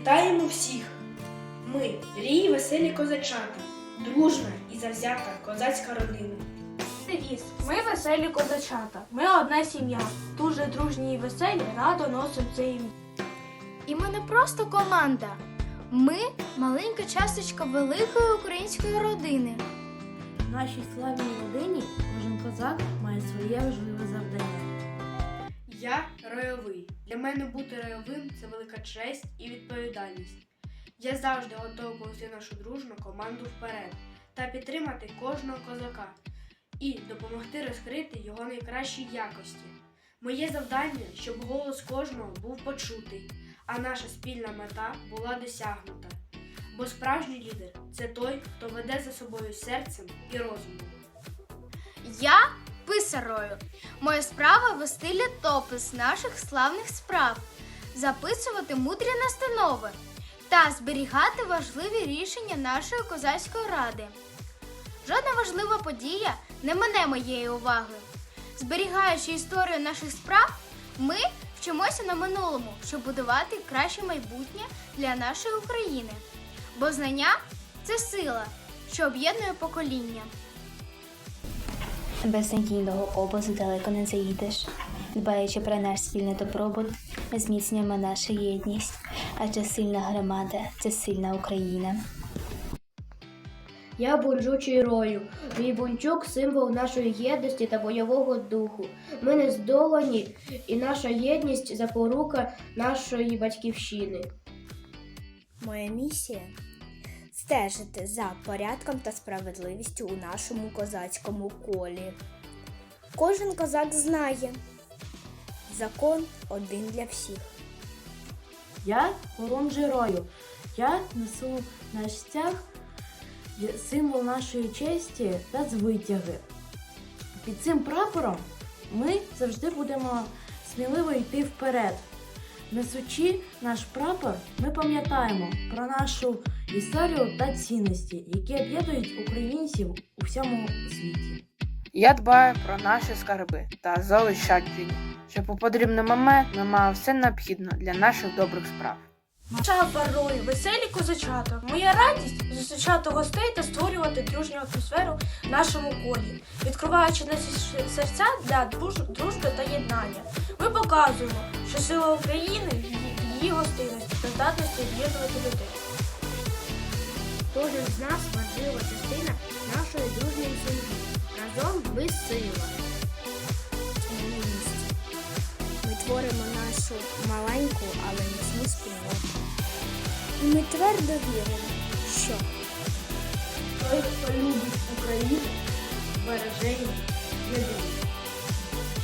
Вітаємо всіх! Ми рій веселі козачата, дружна і завзята козацька родина. Девіз. Ми веселі козачата. Ми одна сім'я. Дуже дружні і веселі, радо носимо це ім'я. І ми не просто команда. Ми маленька часточка великої української родини. В нашій славній родині кожен козак має своє важливе завдання. Я ройовий. Для мене бути ройовим це велика честь і відповідальність. Я завжди готовий повести нашу дружну команду вперед та підтримати кожного козака і допомогти розкрити його найкращі якості. Моє завдання, щоб голос кожного був почутий, а наша спільна мета була досягнута. Бо справжній лідер це той, хто веде за собою серцем і розумом. Я писарою. Моя справа вести літопис наших славних справ, записувати мудрі настанови та зберігати важливі рішення нашої козацької ради. Жодна важлива подія не мине моєї уваги. Зберігаючи історію наших справ, ми вчимося на минулому, щоб будувати краще майбутнє для нашої України. Бо знання це сила, що об'єднує покоління. Без надійного обозу далеко не заїдеш. Дбаючи про наш спільний добробут, ми зміцнюємо нашу єдність, адже сильна громада це сильна Україна. Я бунчучий рою. Мій бунчук символ нашої єдності та бойового духу. Ми не здолані, і наша єдність запорука нашої батьківщини. Моя місія стежити за порядком та справедливістю у нашому козацькому колі. Кожен козак знає, закон один для всіх. Я хорунжий рою. Я несу на стяг символ нашої честі та звитяги. Під цим прапором ми завжди будемо сміливо йти вперед. Несучи наш прапор, ми пам'ятаємо про нашу історію та цінності, які об'єднують українців у всьому світі. Я дбаю про наші скарби та заощадження, щоб у потрібний момент ми мали все необхідне для наших добрих справ. Шафа рою, веселі козачата. Моя радість зустрічати гостей та створювати дружню атмосферу в нашому колі, відкриваючи наші серця для дружби та єднання. Ми показуємо, що сила України її гостинності та здатності об'єднувати людей. Кожен з нас важлива частина нашої дружньої сім'ї. Разом ми сила. І ми твердо віримо, що Той, хто любить Україну, береже її.